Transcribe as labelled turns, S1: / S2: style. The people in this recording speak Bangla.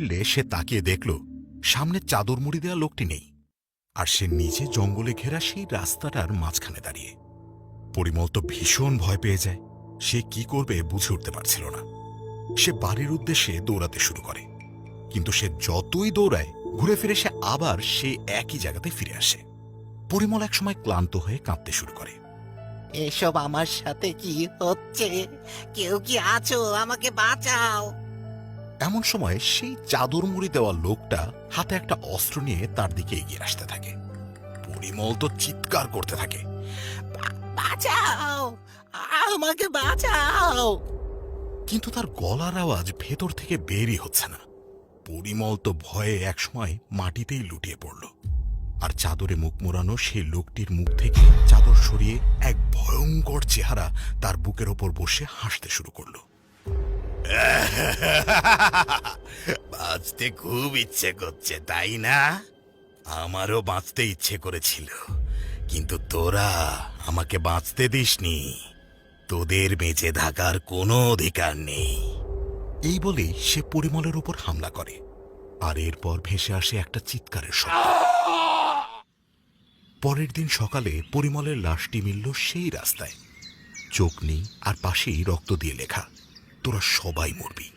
S1: ফিরলে সে তাকিয়ে দেখল, সামনে চাদর মুড়ি দেওয়া লোকটি নেই, আর সে নিজে জঙ্গলে ঘেরা সেই রাস্তাটার মাঝখানে দাঁড়িয়ে। পরিমল তো ভীষণ ভয় পেয়ে যায়, সে কি করবে বুঝে উঠতে পারছিল না। সে বাড়ির উদ্দেশ্যে দৌড়াতে শুরু করে, কিন্তু সে যতই দৌড়ায়, ঘুরে ফিরে সে আবার সে একই জায়গাতে ফিরে আসে। পরিমল একসময় ক্লান্ত হয়ে কাঁদতে শুরু করে।
S2: এসব আমার সাথে কি হচ্ছে? কেউ কি আছো? আমাকে বাঁচাও!
S1: এমন সময় সেই চাদর মুড়ি দেওয়া লোকটা হাতে একটা অস্ত্র নিয়ে তার দিকে এগিয়ে আসতে থাকে। পরিমল তো চিৎকার করতে থাকে।
S2: বাঁচাও! আমাকে বাঁচাও!
S1: কিন্তু তার গলার আওয়াজ ভেতর থেকে বেরই হচ্ছে না। পরিমল তো ভয়ে একসময় মাটিতেই লুটিয়ে পড়ল। আর চাদরে মুখ মোড়ানো সেই লোকটির মুখ থেকে চাদর সরিয়ে এক ভয়ঙ্কর চেহারা তার বুকের ওপর বসে হাসতে শুরু করল। বাঁচতে খুব ইচ্ছে করছে, তাই না? আমারও বাঁচতে ইচ্ছে করেছিল, কিন্তু তোরা আমাকে বাঁচতে দিসনি। তোদের বেঁচে থাকার কোনো অধিকার নেই। এই বলে সে পরিমলের উপর হামলা করে, আর এরপর ভেসে আসে একটা চিৎকারের শব্দ। পরের দিন সকালে পরিমলের লাশটি মিলল সেই রাস্তায়। চোখ নেই আর পাশেই রক্ত দিয়ে লেখা। তোরা সবাই মরবি।